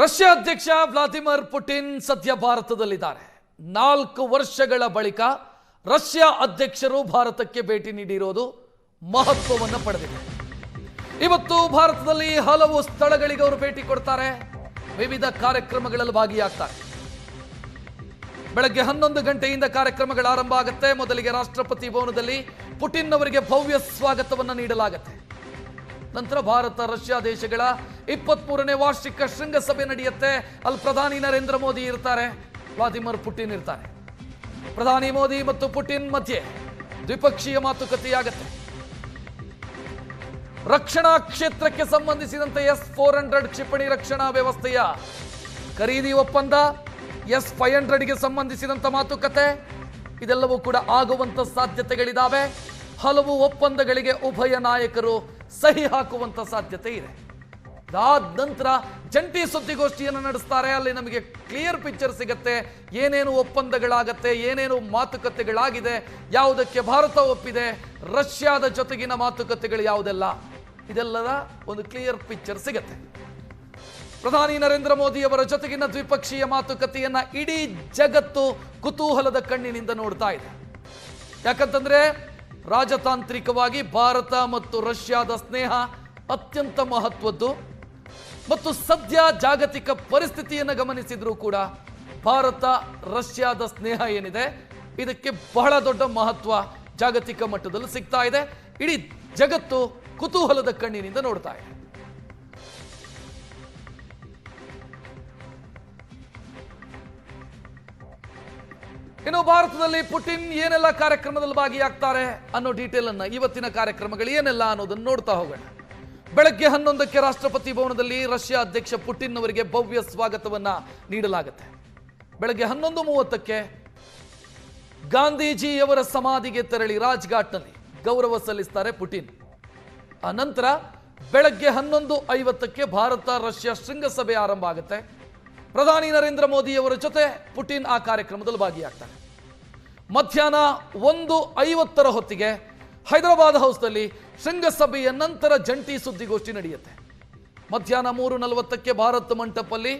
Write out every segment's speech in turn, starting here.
Russia ಅಧ್ಯಕ್ಷ Vladimir Putin ಸದ್ಯ ಭಾರತದಲ್ಲಿದ್ದಾರೆ. ನಾಲ್ಕು ವರ್ಷಗಳ ಬಳಿಕ ರಷ್ಯಾ ಅಧ್ಯಕ್ಷರು ಭಾರತಕ್ಕೆ ಭೇಟಿ ನೀಡಿರೋದು ಮಹತ್ವವನ್ನು ಪಡೆದಿದೆ. ಇವತ್ತು ಭಾರತದಲ್ಲಿ ಹಲವು ಸ್ಥಳಗಳಿಗೆ ಅವರು ಭೇಟಿ ಕೊಡ್ತಾರೆ. ವಿವಿಧ ಕಾರ್ಯಕ್ರಮಗಳಲ್ಲಿ ಭಾಗಿಯಾಗ್ತಾರೆ. ಬೆಳಗ್ಗೆ ಹನ್ನೊಂದು ಗಂಟೆಯಿಂದ ಕಾರ್ಯಕ್ರಮಗಳು ಆರಂಭ ಆಗುತ್ತೆ. ಮೊದಲಿಗೆ ರಾಷ್ಟ್ರಪತಿ ಭವನದಲ್ಲಿ ಪುಟಿನ್ ಅವರಿಗೆ ಭವ್ಯ ಸ್ವಾಗತವನ್ನು ನೀಡಲಾಗುತ್ತೆ. ನಂತರ ಭಾರತ, ರಷ್ಯಾ ದೇಶಗಳ ಇಪ್ಪತ್ಮೂರನೇ ವಾರ್ಷಿಕ ಶೃಂಗಸಭೆ ನಡೆಯುತ್ತೆ. ಅಲ್ಲಿ ಪ್ರಧಾನಿ ನರೇಂದ್ರ ಮೋದಿ ಇರ್ತಾರೆ, ವ್ಲಾದಿಮಿರ್ ಪುಟಿನ್ ಇರ್ತಾರೆ. ಪ್ರಧಾನಿ ಮೋದಿ ಮತ್ತು ಪುಟಿನ್ ಮಧ್ಯೆ ದ್ವಿಪಕ್ಷೀಯ ಮಾತುಕತೆಯಾಗತ್ತೆ. ರಕ್ಷಣಾ ಕ್ಷೇತ್ರಕ್ಕೆ ಸಂಬಂಧಿಸಿದಂತೆ ಎಸ್ ಫೋರ್ ಹಂಡ್ರೆಡ್ ಕ್ಷಿಪಣಿ ರಕ್ಷಣಾ ವ್ಯವಸ್ಥೆಯ ಖರೀದಿ ಒಪ್ಪಂದ, ಎಸ್ ಫೈವ್ ಹಂಡ್ರೆಡ್ಗೆ ಸಂಬಂಧಿಸಿದಂತ ಮಾತುಕತೆ, ಇದೆಲ್ಲವೂ ಕೂಡ ಆಗುವಂತ ಸಾಧ್ಯತೆಗಳಿದಾವೆ. ಹಲವು ಒಪ್ಪಂದಗಳಿಗೆ ಉಭಯ ನಾಯಕರು ಸಹಿ ಹಾಕುವಂತ ಸಾಧ್ಯತೆ ಇದೆ. ಅದಾದ ನಂತರ ಜಂಟಿ ಸುದ್ದಿಗೋಷ್ಠಿಯನ್ನು ನಡೆಸ್ತಾರೆ. ಅಲ್ಲಿ ನಮಗೆ ಕ್ಲಿಯರ್ ಪಿಕ್ಚರ್ ಸಿಗತ್ತೆ. ಏನೇನು ಒಪ್ಪಂದಗಳಾಗತ್ತೆ, ಏನೇನು ಮಾತುಕತೆಗಳಾಗಿದೆ, ಯಾವುದಕ್ಕೆ ಭಾರತ ಒಪ್ಪಿದೆ, ರಷ್ಯಾದ ಜೊತೆಗಿನ ಮಾತುಕತೆಗಳು ಯಾವುದೆಲ್ಲ? ಇದೆಲ್ಲದ ಒಂದು ಕ್ಲಿಯರ್ ಪಿಕ್ಚರ್ ಸಿಗತ್ತೆ. ಪ್ರಧಾನಿ ನರೇಂದ್ರ ಮೋದಿ ಅವರ ಜೊತೆಗಿನ ದ್ವಿಪಕ್ಷೀಯ ಮಾತುಕತೆಯನ್ನ ಇಡೀ ಜಗತ್ತು ಕುತೂಹಲದ ಕಣ್ಣಿನಿಂದ ನೋಡ್ತಾ ಇದೆ. ಯಾಕಂತಂದ್ರೆ ರಾಜತಾಂತ್ರಿಕವಾಗಿ ಭಾರತ ಮತ್ತು ರಷ್ಯಾದ ಸ್ನೇಹ ಅತ್ಯಂತ ಮಹತ್ವದ್ದು. ಮತ್ತು ಸದ್ಯ ಜಾಗತಿಕ ಪರಿಸ್ಥಿತಿಯನ್ನು ಗಮನಿಸಿದ್ರೂ ಕೂಡ ಭಾರತ, ರಷ್ಯಾದ ಸ್ನೇಹ ಏನಿದೆ, ಇದಕ್ಕೆ ಬಹಳ ದೊಡ್ಡ ಮಹತ್ವ ಜಾಗತಿಕ ಮಟ್ಟದಲ್ಲಿ ಸಿಗ್ತಾ ಇದೆ. ಇಡೀ ಜಗತ್ತು ಕುತೂಹಲದ ಕಣ್ಣಿನಿಂದ ನೋಡ್ತಾ ಇದೆ. ಇನ್ನು ಭಾರತದಲ್ಲಿ ಪುಟಿನ್ ಏನೆಲ್ಲ ಕಾರ್ಯಕ್ರಮದಲ್ಲಿ ಭಾಗಿಯಾಗ್ತಾರೆ ಅನ್ನೋ ಡೀಟೇಲ್ ಅನ್ನ ಇವತ್ತಿನ ಕಾರ್ಯಕ್ರಮಗಳು ಏನೆಲ್ಲ ಅನ್ನೋದನ್ನು ನೋಡ್ತಾ ಹೋಗೋಣ. ಬೆಳಗ್ಗೆ ಹನ್ನೊಂದಕ್ಕೆ ರಾಷ್ಟ್ರಪತಿ ಭವನದಲ್ಲಿ ರಷ್ಯಾ ಅಧ್ಯಕ್ಷ ಪುಟಿನ್ ಅವರಿಗೆ ಭವ್ಯ ಸ್ವಾಗತವನ್ನ ನೀಡಲಾಗುತ್ತೆ. ಬೆಳಗ್ಗೆ ಹನ್ನೊಂದು ಮೂವತ್ತಕ್ಕೆ ಗಾಂಧೀಜಿಯವರ ಸಮಾಧಿಗೆ ತೆರಳಿ ರಾಜ್ಘಾಟ್ನಲ್ಲಿ ಗೌರವ ಸಲ್ಲಿಸ್ತಾರೆ ಪುಟಿನ್. ಆ ನಂತರ ಬೆಳಗ್ಗೆ ಹನ್ನೊಂದು ಐವತ್ತಕ್ಕೆ ಭಾರತ ರಷ್ಯಾ ಶೃಂಗಸಭೆ ಆರಂಭ ಆಗುತ್ತೆ. ಪ್ರಧಾನಿ ನರೇಂದ್ರ ಮೋದಿ ಅವರ ಜೊತೆ ಪುಟಿನ್ ಆ ಕಾರ್ಯಕ್ರಮದಲ್ಲಿ ಭಾಗಿಯಾಗ್ತಾರೆ. ಮಧ್ಯಾಹ್ನ ಒಂದು ಐವತ್ತರ ಹೊತ್ತಿಗೆ ಹೈದರಾಬಾದ್ ಹೌಸ್ನಲ್ಲಿ ಶೃಂಗಸಭೆಯ ನಂತರ ಜಂಟಿ ಸುದ್ದಿಗೋಷ್ಠಿ ನಡೆಯುತ್ತೆ. ಮಧ್ಯಾಹ್ನ ಮೂರು ನಲವತ್ತಕ್ಕೆ ಭಾರತ್ ಮಂಟಪಲ್ಲಿ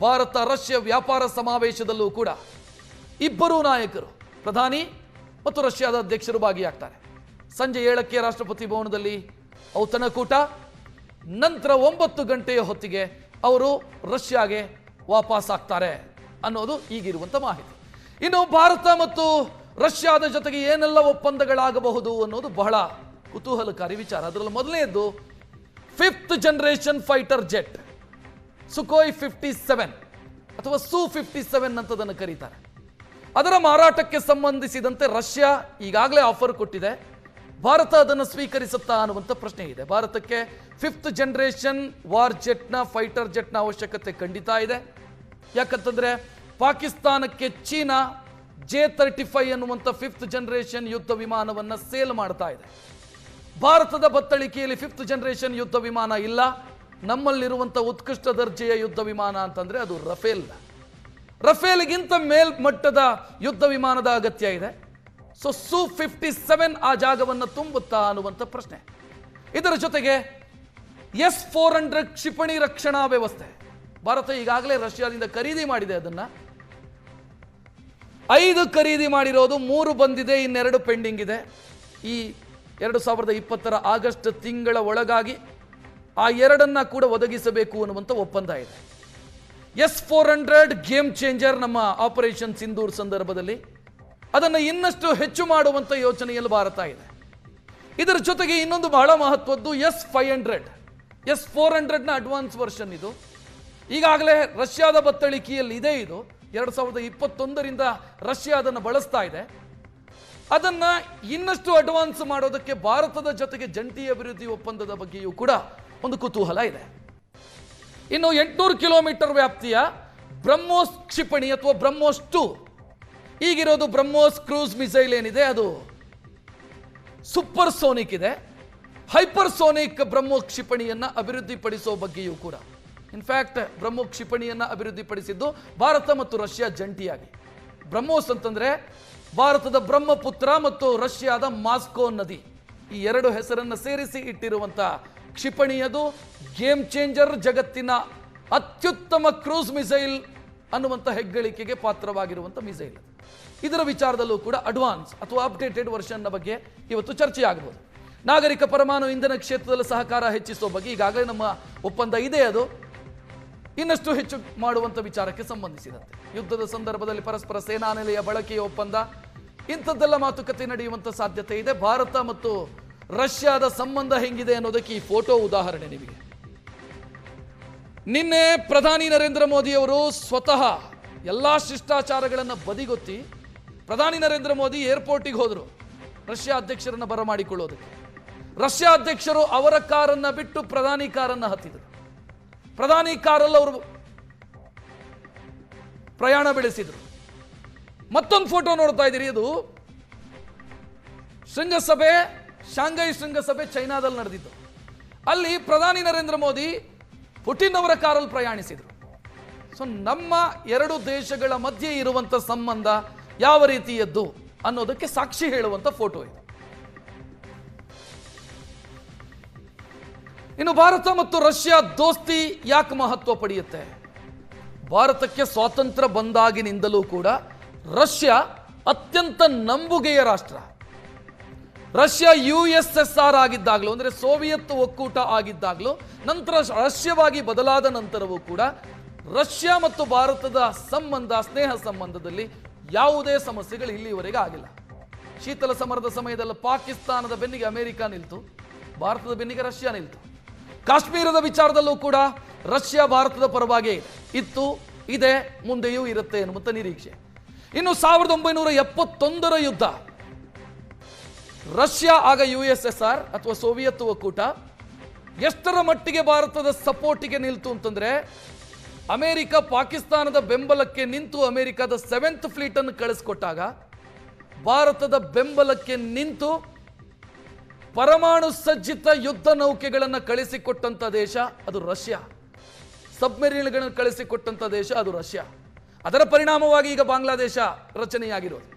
ಭಾರತ ರಷ್ಯಾ ವ್ಯಾಪಾರ ಸಮಾವೇಶದಲ್ಲೂ ಕೂಡ ಇಬ್ಬರೂ ನಾಯಕರು, ಪ್ರಧಾನಿ ಮತ್ತು ರಷ್ಯಾದ ಅಧ್ಯಕ್ಷರು ಭಾಗಿಯಾಗ್ತಾರೆ. ಸಂಜೆ ಏಳಕ್ಕೆ ರಾಷ್ಟ್ರಪತಿ ಭವನದಲ್ಲಿ ಔತಣಕೂಟ ನಂತರ ಒಂಬತ್ತು ಗಂಟೆಯ ಹೊತ್ತಿಗೆ ಅವರು ರಷ್ಯಾಗೆ ವಾಪಸ್ ಆಗ್ತಾರೆ ಅನ್ನೋದು ಈಗಿರುವಂಥ ಮಾಹಿತಿ. ಇನ್ನು ಭಾರತ ಮತ್ತು ರಷ್ಯಾದ ಜೊತೆಗೆ ಏನೆಲ್ಲ ಒಪ್ಪಂದಗಳಾಗಬಹುದು ಅನ್ನೋದು ಬಹಳ ಕುತೂಹಲಕಾರಿ ವಿಚಾರ. ಅದರಲ್ಲಿ ಮೊದಲನೆಯದು fifth generation fighter jet Sukhoi fifty seven ಅಥವಾ ಸು ಫಿಫ್ಟಿ ಸೆವೆನ್ ಅಂತದನ್ನು ಕರೀತಾರೆ. ಅದರ ಮಾರಾಟಕ್ಕೆ ಸಂಬಂಧಿಸಿದಂತೆ ರಷ್ಯಾ ಈಗಾಗಲೇ ಆಫರ್ ಕೊಟ್ಟಿದೆ. ಭಾರತ ಅದನ್ನು ಸ್ವೀಕರಿಸುತ್ತಾ ಅನ್ನುವಂಥ ಪ್ರಶ್ನೆ ಇದೆ. ಭಾರತಕ್ಕೆ ಫಿಫ್ತ್ ಜನರೇಷನ್ ವಾರ್ ಜೆಟ್ನ ಫೈಟರ್ ಜೆಟ್ನ ಅವಶ್ಯಕತೆ ಖಂಡಿತ ಇದೆ. ಯಾಕಂತಂದ್ರೆ ಪಾಕಿಸ್ತಾನಕ್ಕೆ ಚೀನಾ ಜೆ ತರ್ಟಿ ಫೈವ್ ಅನ್ನುವಂಥ ಫಿಫ್ತ್ ಜನರೇಷನ್ ಯುದ್ಧ ವಿಮಾನವನ್ನು ಸೇಲ್ ಮಾಡ್ತಾ ಇದೆ. ಭಾರತದ ಬತ್ತಳಿಕೆಯಲ್ಲಿ ಫಿಫ್ತ್ ಜನರೇಷನ್ ಯುದ್ಧ ವಿಮಾನ ಇಲ್ಲ. ನಮ್ಮಲ್ಲಿರುವಂಥ ಉತ್ಕೃಷ್ಟ ದರ್ಜೆಯ ಯುದ್ಧ ವಿಮಾನ ಅಂತಂದ್ರೆ ಅದು ರಫೇಲ್. ರಫೇಲ್ಗಿಂತ ಮೇಲ್ಮಟ್ಟದ ಯುದ್ಧ ವಿಮಾನದ ಅಗತ್ಯ ಇದೆ. ಸೊ ಸು ಫಿಫ್ಟಿ ಸೆವೆನ್ ಆ ಜಾಗವನ್ನು ತುಂಬುತ್ತಾ ಅನ್ನುವಂಥ ಪ್ರಶ್ನೆ. ಇದರ ಜೊತೆಗೆ ಎಸ್ ಫೋರ್ ಹಂಡ್ರೆಡ್ ಕ್ಷಿಪಣಿ ರಕ್ಷಣಾ ವ್ಯವಸ್ಥೆ. ಭಾರತ ಈಗಾಗಲೇ ರಷ್ಯಾದಿಂದ ಖರೀದಿ ಮಾಡಿದೆ ಅದನ್ನ. ಐದು ಖರೀದಿ ಮಾಡಿರೋದು, ಮೂರು ಬಂದಿದೆ, ಇನ್ನೆರಡು ಪೆಂಡಿಂಗ್ ಇದೆ. ಈ ಎರಡು ಸಾವಿರದ ಇಪ್ಪತ್ತರ ಆಗಸ್ಟ್ ತಿಂಗಳ ಒಳಗಾಗಿ ಆ ಎರಡನ್ನ ಕೂಡ ಒದಗಿಸಬೇಕು ಅನ್ನುವಂಥ ಒಪ್ಪಂದ ಇದೆ. S four hundred game changer ನಮ್ಮ ಆಪರೇಷನ್ ಸಿಂಧೂರ್ ಸಂದರ್ಭದಲ್ಲಿ. ಅದನ್ನು ಇನ್ನಷ್ಟು ಹೆಚ್ಚು ಮಾಡುವಂಥ ಯೋಚನೆಯಲ್ಲಿ ಭಾರತ ಇದೆ. ಇದರ ಜೊತೆಗೆ ಇನ್ನೊಂದು ಬಹಳ ಮಹತ್ವದ್ದು S five hundred. S four ಹಂಡ್ರೆಡ್ನ advance version ಇದು. ಈಗಾಗಲೇ ರಷ್ಯಾದ ಬತ್ತಳಿಕೆಯಲ್ಲಿ ಇದೆ ಇದು. ಎರಡು ಸಾವಿರದ ಇಪ್ಪತ್ತೊಂದರಿಂದ ರಷ್ಯಾ ಅದನ್ನು ಬಳಸ್ತಾ ಇದೆ. ಅದನ್ನು ಇನ್ನಷ್ಟು ಅಡ್ವಾನ್ಸ್ ಮಾಡೋದಕ್ಕೆ ಭಾರತದ ಜೊತೆಗೆ ಜಂಟಿ ಅಭಿವೃದ್ಧಿ ಒಪ್ಪಂದದ ಬಗ್ಗೆಯೂ ಕೂಡ ಒಂದು ಕುತೂಹಲ ಇದೆ. ಇನ್ನು ಎಂಟುನೂರು ಕಿಲೋಮೀಟರ್ ವ್ಯಾಪ್ತಿಯ ಬ್ರಹ್ಮೋಸ್ ಕ್ಷಿಪಣಿ ಅಥವಾ ಬ್ರಹ್ಮೋಸ್ ಟು. ಈಗಿರೋದು ಬ್ರಹ್ಮೋಸ್ ಕ್ರೂಸ್ ಮಿಸೈಲ್ ಏನಿದೆ? ಅದು ಸೂಪರ್ ಸೋನಿಕ್ ಇದೆ. ಹೈಪರ್ ಸೋನಿಕ್ ಬ್ರಹ್ಮೋ ಕ್ಷಿಪಣಿಯನ್ನು ಅಭಿವೃದ್ಧಿಪಡಿಸೋ ಬಗ್ಗೆಯೂ ಕೂಡ. ಇನ್ಫ್ಯಾಕ್ಟ್ ಬ್ರಹ್ಮೋ ಕ್ಷಿಪಣಿಯನ್ನು ಅಭಿವೃದ್ಧಿಪಡಿಸಿದ್ದು ಭಾರತ ಮತ್ತು ರಷ್ಯಾ ಜಂಟಿಯಾಗಿ. ಬ್ರಹ್ಮೋಸ್ ಅಂತಂದರೆ ಭಾರತದ ಬ್ರಹ್ಮಪುತ್ರ ಮತ್ತು ರಷ್ಯಾದ ಮಾಸ್ಕೋ ನದಿ. ಈ ಎರಡು ಹೆಸರನ್ನು ಸೇರಿಸಿ ಇಟ್ಟಿರುವಂಥ ಕ್ಷಿಪಣಿಯದು ಗೇಮ್ ಚೇಂಜರ್ ಜಗತ್ತಿನ ಅತ್ಯುತ್ತಮ ಕ್ರೂಸ್ ಮಿಸೈಲ್ ಅನ್ನುವಂಥ ಹೆಗ್ಗಳಿಕೆಗೆ ಪಾತ್ರವಾಗಿರುವಂಥ ಮಿಸೈಲ್ ಇದರ ವಿಚಾರದಲ್ಲೂ ಕೂಡ ಅಡ್ವಾನ್ಸ್ ಅಥವಾ ಅಪ್ಡೇಟೆಡ್ ವರ್ಷನ್ನ ಬಗ್ಗೆ ಇವತ್ತು ಚರ್ಚೆ ಆಗಬಹುದು ನಾಗರಿಕ ಪರಮಾಣು ಇಂಧನ ಕ್ಷೇತ್ರದಲ್ಲಿ ಸಹಕಾರ ಹೆಚ್ಚಿಸುವ ಬಗ್ಗೆ ಈಗಾಗಲೇ ನಮ್ಮ ಒಪ್ಪಂದ ಇದೆ ಅದು. ಇನ್ನಷ್ಟು ಹೆಚ್ಚು ಮಾಡುವಂಥ ವಿಚಾರಕ್ಕೆ ಸಂಬಂಧಿಸಿದಂತೆ. ಯುದ್ಧದ ಸಂದರ್ಭದಲ್ಲಿ ಪರಸ್ಪರ ಸೇನಾ ನೆಲೆಯ ಬಳಕೆಯ ಒಪ್ಪಂದ, ಇಂಥದ್ದೆಲ್ಲ ಮಾತುಕತೆ ನಡೆಯುವಂಥ ಸಾಧ್ಯತೆ ಇದೆ. ಭಾರತ ಮತ್ತು ರಷ್ಯಾದ ಸಂಬಂಧ ಹೆಂಗಿದೆ ಅನ್ನೋದಕ್ಕೆ ಈ ಫೋಟೋ ಉದಾಹರಣೆ ನಿಮಗೆ. ನಿನ್ನೆ ಪ್ರಧಾನಿ ನರೇಂದ್ರ ಮೋದಿಯವರು ಸ್ವತಃ ಎಲ್ಲ ಶಿಷ್ಟಾಚಾರಗಳನ್ನು ಬದಿಗೊತ್ತಿ ಪ್ರಧಾನಿ ನರೇಂದ್ರ ಮೋದಿ ಏರ್ಪೋರ್ಟಿಗೆ ಹೋದರು. ರಷ್ಯಾ ಅಧ್ಯಕ್ಷರನ್ನ ಬರಮಾಡಿಕೊಳ್ಳೋದಕ್ಕೆ. ರಷ್ಯಾ ಅಧ್ಯಕ್ಷರು ಅವರ ಕಾರನ್ನ ಬಿಟ್ಟು ಪ್ರಧಾನಿ ಕಾರನ್ನ ಹತ್ತಿದರು. ಪ್ರಧಾನಿ ಕಾರಲ್ಲಿ ಅವರು ಪ್ರಯಾಣ ಬೆಳೆಸಿದರು. ಮತ್ತೊಂದು ಫೋಟೋ ನೋಡ್ತಾ ಇದ್ದೀರಿ ಇದು ಶೃಂಗಸಭೆ, ಶಾಂಘೈ ಶೃಂಗಸಭೆ ಚೈನಾದಲ್ಲಿ ನಡೆದಿತ್ತು. ಅಲ್ಲಿ ಪ್ರಧಾನಿ ನರೇಂದ್ರ ಮೋದಿ ಪುಟಿನ್ ಅವರ ಕಾರಲ್ಲಿ ಪ್ರಯಾಣಿಸಿದರು. ಸೊ ನಮ್ಮ ಎರಡು ದೇಶಗಳ ಮಧ್ಯೆ ಇರುವಂಥ ಸಂಬಂಧ ಯಾವ ರೀತಿಯದ್ದು ಅನ್ನೋದಕ್ಕೆ ಸಾಕ್ಷಿ ಹೇಳುವಂಥ ಫೋಟೋ ಇದು. ಇನ್ನು ಭಾರತ ಮತ್ತು ರಷ್ಯಾ ದೋಸ್ತಿ ಯಾಕೆ ಮಹತ್ವ ಪಡೆಯುತ್ತೆ? ಭಾರತಕ್ಕೆ ಸ್ವಾತಂತ್ರ್ಯ ಬಂದಾಗಿನಿಂದಲೂ ಕೂಡ ರಷ್ಯಾ ಅತ್ಯಂತ ನಂಬುಗೆಯ ರಾಷ್ಟ್ರ. Russia U S S R ಆಗಿದ್ದಾಗಲೂ, ಅಂದರೆ ಸೋವಿಯತ್ ಒಕ್ಕೂಟ ಆಗಿದ್ದಾಗಲೂ, ನಂತರ ರಷ್ಯವಾಗಿ ಬದಲಾದ ನಂತರವೂ ಕೂಡ ರಷ್ಯಾ ಮತ್ತು ಭಾರತದ ಸಂಬಂಧ, ಸ್ನೇಹ ಸಂಬಂಧದಲ್ಲಿ ಯಾವುದೇ ಸಮಸ್ಯೆಗಳು ಇಲ್ಲಿವರೆಗೆ ಆಗಿಲ್ಲ. ಶೀತಲ ಸಮರದ ಸಮಯದಲ್ಲಿ ಪಾಕಿಸ್ತಾನದ ಬೆನ್ನಿಗೆ ಅಮೆರಿಕ ನಿಲ್ತು, ಭಾರತದ ಬೆನ್ನಿಗೆ ರಷ್ಯಾ ನಿಲ್ತು. ಕಾಶ್ಮೀರದ ವಿಚಾರದಲ್ಲೂ ಕೂಡ ರಷ್ಯಾ ಭಾರತದ ಪರವಾಗಿ ಇತ್ತು, ಇದೆ, ಮುಂದೆಯೂ ಇರುತ್ತೆ ಎನ್ನುವಂಥ ನಿರೀಕ್ಷೆ. ಇನ್ನು ಸಾವಿರದ ಒಂಬೈನೂರ ಎಪ್ಪತ್ತೊಂದರ ಯುದ್ಧ, ರಷ್ಯಾ ಆಗ ಯು ಎಸ್ ಎಸ್ ಆರ್ ಅಥವಾ ಸೋವಿಯತ್ ಒಕ್ಕೂಟ ಎಷ್ಟರ ಮಟ್ಟಿಗೆ ಭಾರತದ ಸಪೋರ್ಟಿಗೆ ನಿಲ್ತು ಅಂತಂದ್ರೆ ಅಮೆರಿಕ ಪಾಕಿಸ್ತಾನದ ಬೆಂಬಲಕ್ಕೆ ನಿಂತು ಅಮೆರಿಕದ ಸೆವೆಂತ್ ಫ್ಲೀಟ್ ಅನ್ನು ಕಳಿಸ್ಕೊಟ್ಟಾಗ ಭಾರತದ ಬೆಂಬಲಕ್ಕೆ ನಿಂತು ಪರಮಾಣು ಸಜ್ಜಿತ ಯುದ್ಧ ನೌಕೆಗಳನ್ನು ಕಳಿಸಿಕೊಟ್ಟಂಥ ದೇಶ ಅದು ರಷ್ಯಾ. ಸಬ್ಮೆರೀನ್ಗಳನ್ನು ಕಳಿಸಿಕೊಟ್ಟಂಥ ದೇಶ ಅದು ರಷ್ಯಾ. ಅದರ ಪರಿಣಾಮವಾಗಿ ಈಗ ಬಾಂಗ್ಲಾದೇಶ ರಚನೆಯಾಗಿರೋದು.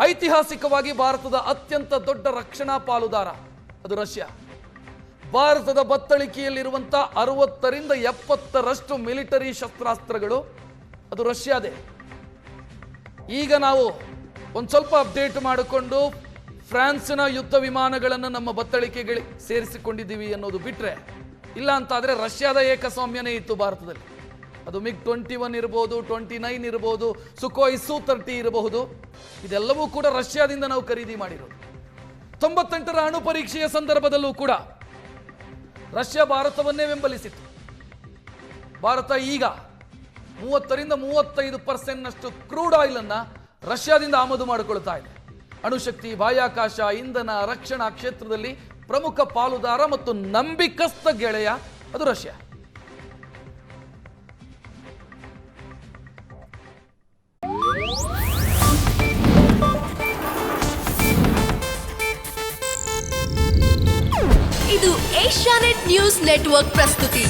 ಐತಿಹಾಸಿಕವಾಗಿ ಭಾರತದ ಅತ್ಯಂತ ದೊಡ್ಡ ರಕ್ಷಣಾ ಪಾಲುದಾರ ಅದು ರಷ್ಯಾ. ಭಾರತದ ಬತ್ತಳಿಕೆಯಲ್ಲಿರುವಂಥ ಅರವತ್ತರಿಂದ ಎಪ್ಪತ್ತರಷ್ಟು ಮಿಲಿಟರಿ ಶಸ್ತ್ರಾಸ್ತ್ರಗಳು ಅದು ರಷ್ಯಾದೇ. ಈಗ ನಾವು ಒಂದು ಸ್ವಲ್ಪ ಅಪ್ಡೇಟ್ ಮಾಡಿಕೊಂಡು ಫ್ರಾನ್ಸಿನ ಯುದ್ಧ ವಿಮಾನಗಳನ್ನು ನಮ್ಮ ಬತ್ತಳಿಕೆಗೆ ಸೇರಿಸಿಕೊಂಡಿದ್ದೀವಿ ಅನ್ನೋದು ಬಿಟ್ಟರೆ ಇಲ್ಲ ಅಂತಾದರೆ ರಷ್ಯಾದ ಏಕಸ್ವಾಮ್ಯನೇ ಇತ್ತು ಭಾರತದಲ್ಲಿ. ಅದು ಮಿಗ್ ಟ್ವೆಂಟಿ ಒನ್ ಇರ್ಬೋದು, ಟ್ವೆಂಟಿ ನೈನ್ ಇರ್ಬೋದು ಸುಕೋಯ್ ಸು ತರ್ಟಿ ಇರಬಹುದು. ಇದೆಲ್ಲವೂ ಕೂಡ ರಷ್ಯಾದಿಂದ ನಾವು ಖರೀದಿ ಮಾಡಿರೋದು. ತೊಂಬತ್ತೆಂಟರ ಅಣು ಪರೀಕ್ಷೆಯ ಸಂದರ್ಭದಲ್ಲೂ ಕೂಡ ರಷ್ಯಾ ಭಾರತವನ್ನೇ ಬೆಂಬಲಿಸಿತ್ತು. ಭಾರತ ಈಗ ಮೂವತ್ತರಿಂದ ಮೂವತ್ತೈದು ಪರ್ಸೆಂಟ್ನಷ್ಟು ಕ್ರೂಡ್ ಆಯಿಲನ್ನು ರಷ್ಯಾದಿಂದ ಆಮದು ಮಾಡಿಕೊಳ್ತಾ ಇದೆ. ಅಣುಶಕ್ತಿ, ಬಾಹ್ಯಾಕಾಶ, ಇಂಧನ ರಕ್ಷಣಾ ಕ್ಷೇತ್ರದಲ್ಲಿ ಪ್ರಮುಖ ಪಾಲುದಾರ ಮತ್ತು ನಂಬಿಕಸ್ಥ ಗೆಳೆಯ ಅದು ರಷ್ಯಾ. ಇದು ಏಷ್ಯಾನೆಟ್ ನ್ಯೂಸ್ ನೆಟ್ವರ್ಕ್ ಪ್ರಸ್ತುತಿ.